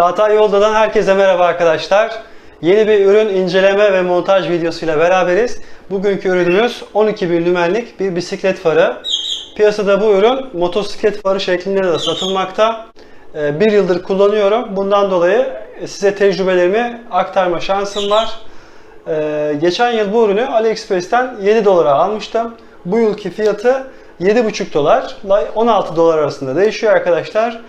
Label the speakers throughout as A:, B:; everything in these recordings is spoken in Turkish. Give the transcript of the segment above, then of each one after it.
A: Çağatay Yolda'dan herkese merhaba arkadaşlar. Yeni bir ürün inceleme ve montaj videosuyla beraberiz. Bugünkü ürünümüz 12 bin lümenlik bir bisiklet farı. Piyasada bu ürün motosiklet farı şeklinde de satılmakta. Ee, Bir yıldır kullanıyorum. Bundan dolayı size tecrübelerimi aktarma şansım var. Ee, geçen yıl bu ürünü AliExpress'ten 7 dolara almıştım. Bu yılki fiyatı 7,5 dolar, 16 dolar arasında değişiyor arkadaşlar.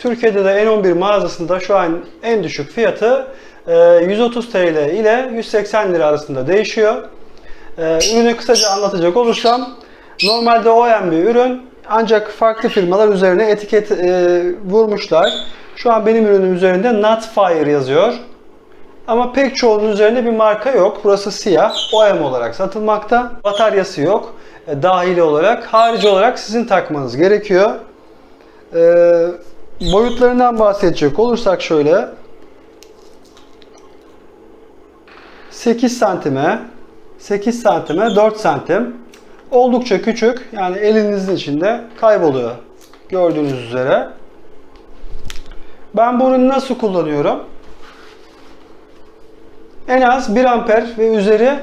A: Türkiye'de de N11 mağazasında şu an en düşük fiyatı e, 130 TL ile 180 lira arasında değişiyor. Ee, Ürünü kısaca anlatacak olursam, normalde OEM bir ürün ancak farklı firmalar üzerine etiket e, vurmuşlar. Şu an benim ürünüm üzerinde Not Fire yazıyor. Ama pek çoğunun üzerinde bir marka yok. Burası siyah. OEM olarak satılmakta. Bataryası yok. E, dahili olarak. Harici olarak sizin takmanız gerekiyor. E, boyutlarından bahsedecek olursak şöyle. 8 santime 8 santime 4 santim. Oldukça küçük. Yani elinizin içinde kayboluyor. Gördüğünüz üzere. Ben bu ürünü nasıl kullanıyorum? En az 1 amper ve üzeri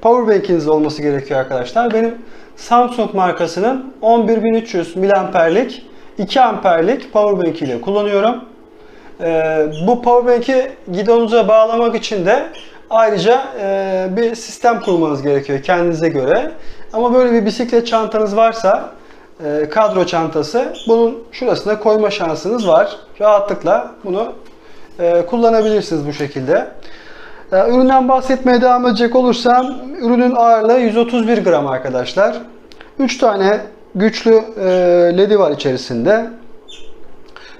A: powerbank'iniz olması gerekiyor arkadaşlar. Benim Samsung markasının 11300 miliamperlik 2 amperlik powerbank ile kullanıyorum. Ee, bu powerbank'i gidonuza bağlamak için de ayrıca e, bir sistem kurmanız gerekiyor kendinize göre. Ama böyle bir bisiklet çantanız varsa e, kadro çantası bunun şurasına koyma şansınız var. Rahatlıkla bunu e, kullanabilirsiniz bu şekilde. Ee, Üründen bahsetmeye devam edecek olursam ürünün ağırlığı 131 gram arkadaşlar. 3 tane güçlü e, ledi var içerisinde.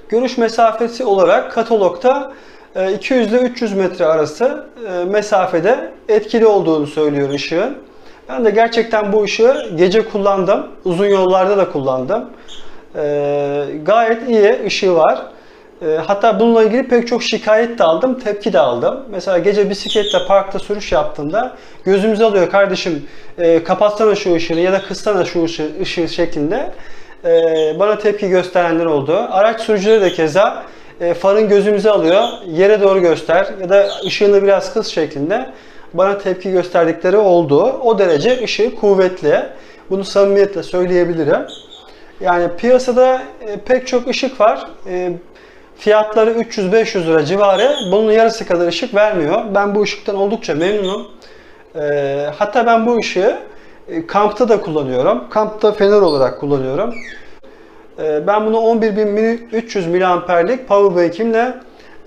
A: Görüş mesafesi olarak katalogda e, 200 ile 300 metre arası e, mesafede etkili olduğunu söylüyor ışığın. Ben de gerçekten bu ışığı gece kullandım. Uzun yollarda da kullandım. E, Gayet iyi ışığı var. E, Hatta bununla ilgili pek çok şikayet de aldım, tepki de aldım. Mesela gece bisikletle parkta sürüş yaptığımda gözümüzü alıyor kardeşim e, kapatsana şu ışığını ya da kıssana şu ışığı, ışığı şeklinde e, bana tepki gösterenler oldu. Araç sürücüleri de keza e, farın gözümüzü alıyor, yere doğru göster ya da ışığını biraz kıs şeklinde bana tepki gösterdikleri oldu. O derece ışığı kuvvetli. Bunu samimiyetle söyleyebilirim. Yani piyasada e, pek çok ışık var. E, Fiyatları 300-500 lira civarı. Bunun yarısı kadar ışık vermiyor. Ben bu ışıktan oldukça memnunum. Ee, hatta ben bu ışığı e, kampta da kullanıyorum. Kampta fener olarak kullanıyorum. Ee, ben bunu 11300 miliamperlik powerbank'imle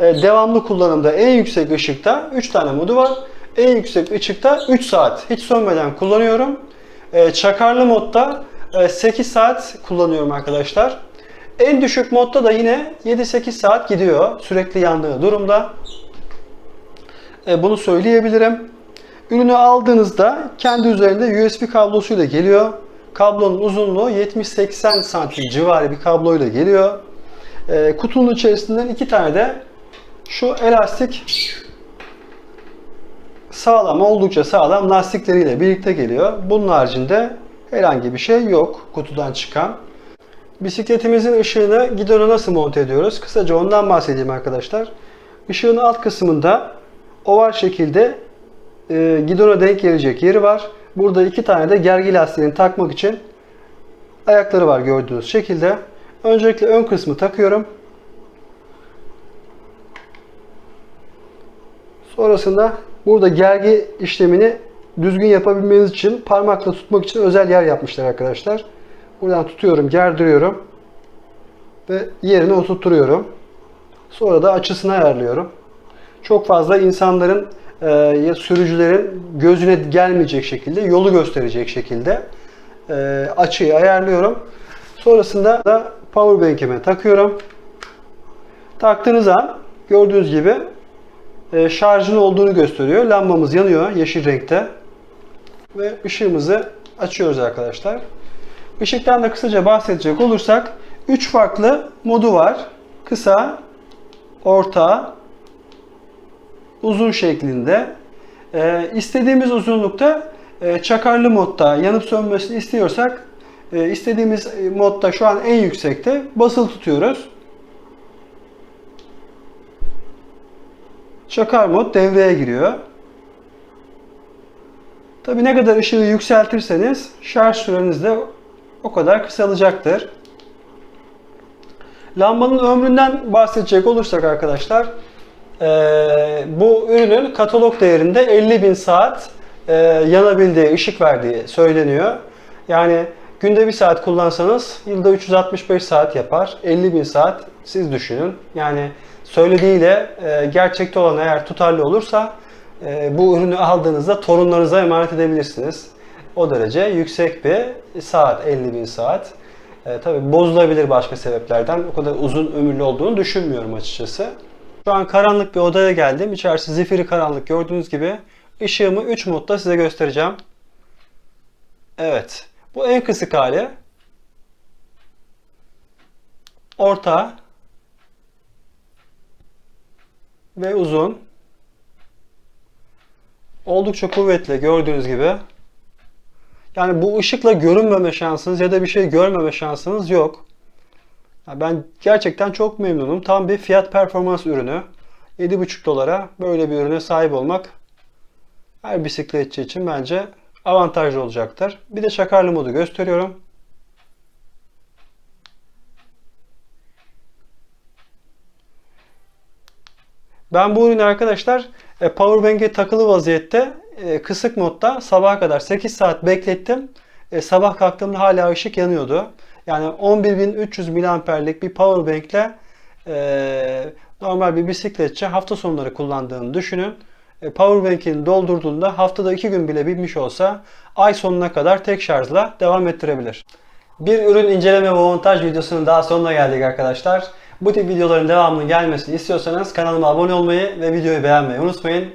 A: e, devamlı kullanımda en yüksek ışıkta 3 tane modu var. En yüksek ışıkta 3 saat hiç sönmeden kullanıyorum. Ee, çakarlı modda e, 8 saat kullanıyorum arkadaşlar. En düşük modda da yine 7-8 saat gidiyor sürekli yandığı durumda. E, bunu söyleyebilirim. Ürünü aldığınızda kendi üzerinde USB kablosuyla geliyor. Kablonun uzunluğu 70-80 santim civarı bir kabloyla geliyor. E, kutunun içerisinden iki tane de şu elastik sağlam, oldukça sağlam lastikleriyle birlikte geliyor. Bunun haricinde herhangi bir şey yok kutudan çıkan. Bisikletimizin ışığını gidona nasıl monte ediyoruz? Kısaca ondan bahsedeyim arkadaşlar. Işığın alt kısmında oval şekilde e, gidona denk gelecek yeri var. Burada iki tane de gergi lastiğini takmak için ayakları var gördüğünüz şekilde. Öncelikle ön kısmı takıyorum. Sonrasında burada gergi işlemini düzgün yapabilmeniz için parmakla tutmak için özel yer yapmışlar arkadaşlar. Buradan tutuyorum, gerdiriyorum ve yerine oturtuyorum. Sonra da açısını ayarlıyorum. Çok fazla insanların e, ya sürücülerin gözüne gelmeyecek şekilde, yolu gösterecek şekilde e, açıyı ayarlıyorum. Sonrasında da powerbank'ime takıyorum. Taktığınız an gördüğünüz gibi e, şarjın olduğunu gösteriyor. Lambamız yanıyor yeşil renkte. Ve ışığımızı açıyoruz arkadaşlar. Işıktan da kısaca bahsedecek olursak 3 farklı modu var. Kısa, orta, uzun şeklinde. Ee, istediğimiz uzunlukta e, çakarlı modda yanıp sönmesini istiyorsak e, istediğimiz modda şu an en yüksekte basılı tutuyoruz. çakar mod devreye giriyor. Tabi ne kadar ışığı yükseltirseniz şarj süreniz de o kadar kısalacaktır. Lambanın ömründen bahsedecek olursak arkadaşlar eee, bu ürünün katalog değerinde 50.000 saat eee, yanabildiği, ışık verdiği söyleniyor. Yani günde bir saat kullansanız yılda 365 saat yapar. 50.000 saat siz düşünün. Yani söylediğiyle eee, gerçekte olan eğer tutarlı olursa bu ürünü aldığınızda torunlarınıza emanet edebilirsiniz. O derece yüksek bir saat, 50.000 saat. E, tabii bozulabilir başka sebeplerden. O kadar uzun ömürlü olduğunu düşünmüyorum açıkçası. Şu an karanlık bir odaya geldim. İçerisi zifiri karanlık gördüğünüz gibi. Işığımı 3 modda size göstereceğim. Evet. Bu en kısık hali. Orta. Ve uzun. Oldukça kuvvetli gördüğünüz gibi. Yani bu ışıkla görünmeme şansınız ya da bir şey görmeme şansınız yok. Ya Ben gerçekten çok memnunum. Tam bir fiyat performans ürünü. 7,5 dolara böyle bir ürüne sahip olmak her bisikletçi için bence avantajlı olacaktır. Bir de çakarlı modu gösteriyorum. Ben bu ürünü arkadaşlar e, powerbank'e takılı vaziyette e, kısık modda sabaha kadar 8 saat beklettim. E, sabah kalktığımda hala ışık yanıyordu. Yani 11.300 miliamperlik bir powerbank ile e, normal bir bisikletçi hafta sonları kullandığını düşünün. E, powerbank'ini doldurduğunda haftada 2 gün bile binmiş olsa ay sonuna kadar tek şarjla devam ettirebilir. Bir ürün inceleme ve montaj videosunun daha sonuna geldik arkadaşlar. Bu tip videoların devamının gelmesini istiyorsanız kanalıma abone olmayı ve videoyu beğenmeyi unutmayın.